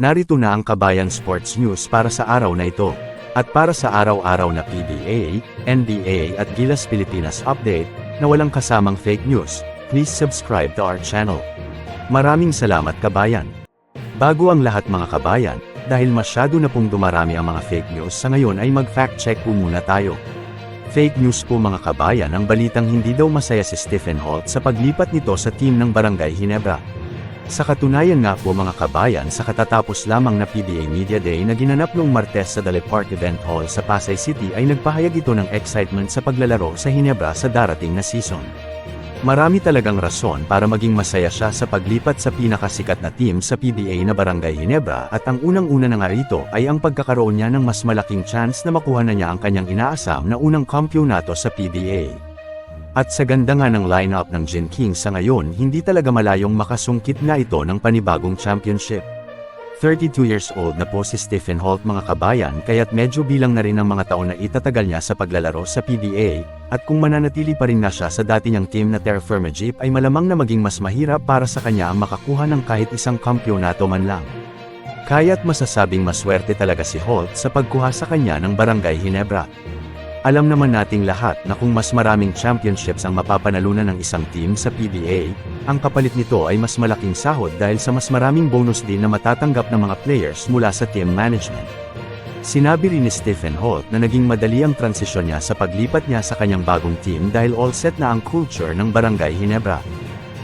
Narito na ang Kabayan Sports News para sa araw na ito. At para sa araw-araw na PBA, NBA at Gilas Pilipinas update, na walang kasamang fake news, please subscribe to our channel. Maraming salamat kabayan. Bago ang lahat mga kabayan, dahil masyado na pong dumarami ang mga fake news sa ngayon ay mag-fact check po muna tayo. Fake news po mga kabayan ang balitang hindi daw masaya si Stephen Holt sa paglipat nito sa team ng Barangay Hinebra. Sa katunayan nga po mga kabayan sa katatapos lamang na PBA Media Day na ginanap noong Martes sa Dale Park Event Hall sa Pasay City ay nagpahayag ito ng excitement sa paglalaro sa Hinebra sa darating na season. Marami talagang rason para maging masaya siya sa paglipat sa pinakasikat na team sa PBA na Barangay Hinebra at ang unang-una na nga rito ay ang pagkakaroon niya ng mas malaking chance na makuha na niya ang kanyang inaasam na unang kampyonato sa PBA. At sa ganda nga ng lineup ng Gen King sa ngayon hindi talaga malayong makasungkit na ito ng panibagong championship. 32 years old na po si Stephen Holt mga kabayan kaya't medyo bilang na rin ang mga taon na itatagal niya sa paglalaro sa PBA, at kung mananatili pa rin na siya sa dati niyang team na Terra Firma Jeep ay malamang na maging mas mahirap para sa kanya ang makakuha ng kahit isang kampyonato man lang. Kaya't masasabing maswerte talaga si Holt sa pagkuha sa kanya ng Barangay Hinebra. Alam naman nating lahat na kung mas maraming championships ang mapapanalunan ng isang team sa PBA, ang kapalit nito ay mas malaking sahod dahil sa mas maraming bonus din na matatanggap ng mga players mula sa team management. Sinabi rin ni Stephen Holt na naging madali ang transisyon niya sa paglipat niya sa kanyang bagong team dahil all set na ang culture ng Barangay Hinebra.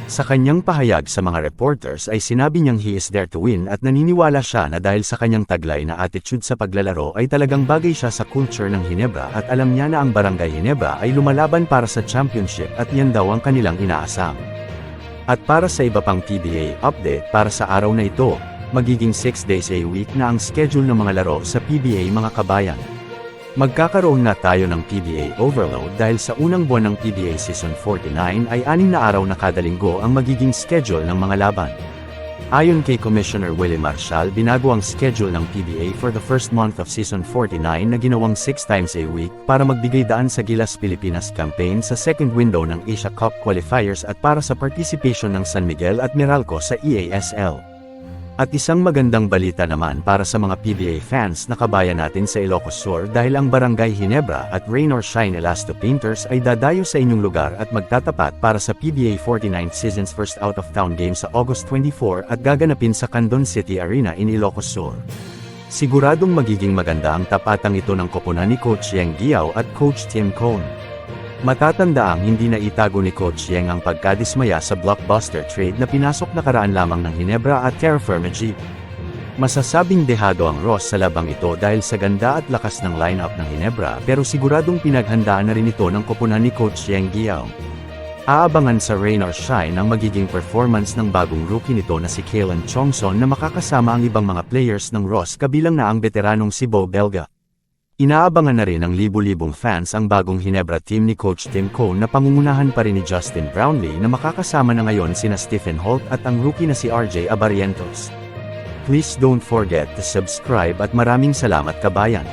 Sa kanyang pahayag sa mga reporters ay sinabi niyang he is there to win at naniniwala siya na dahil sa kanyang taglay na attitude sa paglalaro ay talagang bagay siya sa culture ng Hinebra at alam niya na ang Barangay Hinebra ay lumalaban para sa championship at yan daw ang kanilang inaasam. At para sa iba pang PBA update para sa araw na ito, magiging 6 days a week na ang schedule ng mga laro sa PBA mga kabayan. Magkakaroon na tayo ng PBA overload dahil sa unang buwan ng PBA Season 49 ay anim na araw na kada linggo ang magiging schedule ng mga laban. Ayon kay Commissioner Willie Marshall, binago ang schedule ng PBA for the first month of Season 49 na ginawang 6 times a week para magbigay daan sa Gilas Pilipinas campaign sa second window ng Asia Cup qualifiers at para sa participation ng San Miguel at Meralco sa EASL. At isang magandang balita naman para sa mga PBA fans na kabayan natin sa Ilocos Sur dahil ang Barangay Hinebra at Rain or Shine Elasto Painters ay dadayo sa inyong lugar at magtatapat para sa PBA 49 Seasons First Out of Town Game sa August 24 at gaganapin sa Candon City Arena in Ilocos Sur. Siguradong magiging maganda ang tapatang ito ng koponan ni Coach Yang Giao at Coach Tim Cone. Matatandaang hindi na itago ni Coach Yang ang pagkadismaya sa blockbuster trade na pinasok nakaraan lamang ng Hinebra at Terra Firma Jeep. Masasabing dehado ang Ross sa labang ito dahil sa ganda at lakas ng lineup ng Hinebra pero siguradong pinaghandaan na rin ito ng koponan ni Coach Yang Giao. Aabangan sa Rain or Shine ang magiging performance ng bagong rookie nito na si Kalen Chongson na makakasama ang ibang mga players ng Ross kabilang na ang veteranong si Bo Belga. Inaabangan na rin ng libu-libong fans ang bagong Hinebra team ni Coach Tim Cone na pangungunahan pa rin ni Justin Brownlee na makakasama na ngayon sina Stephen Holt at ang rookie na si RJ Abarientos. Please don't forget to subscribe at maraming salamat kabayan.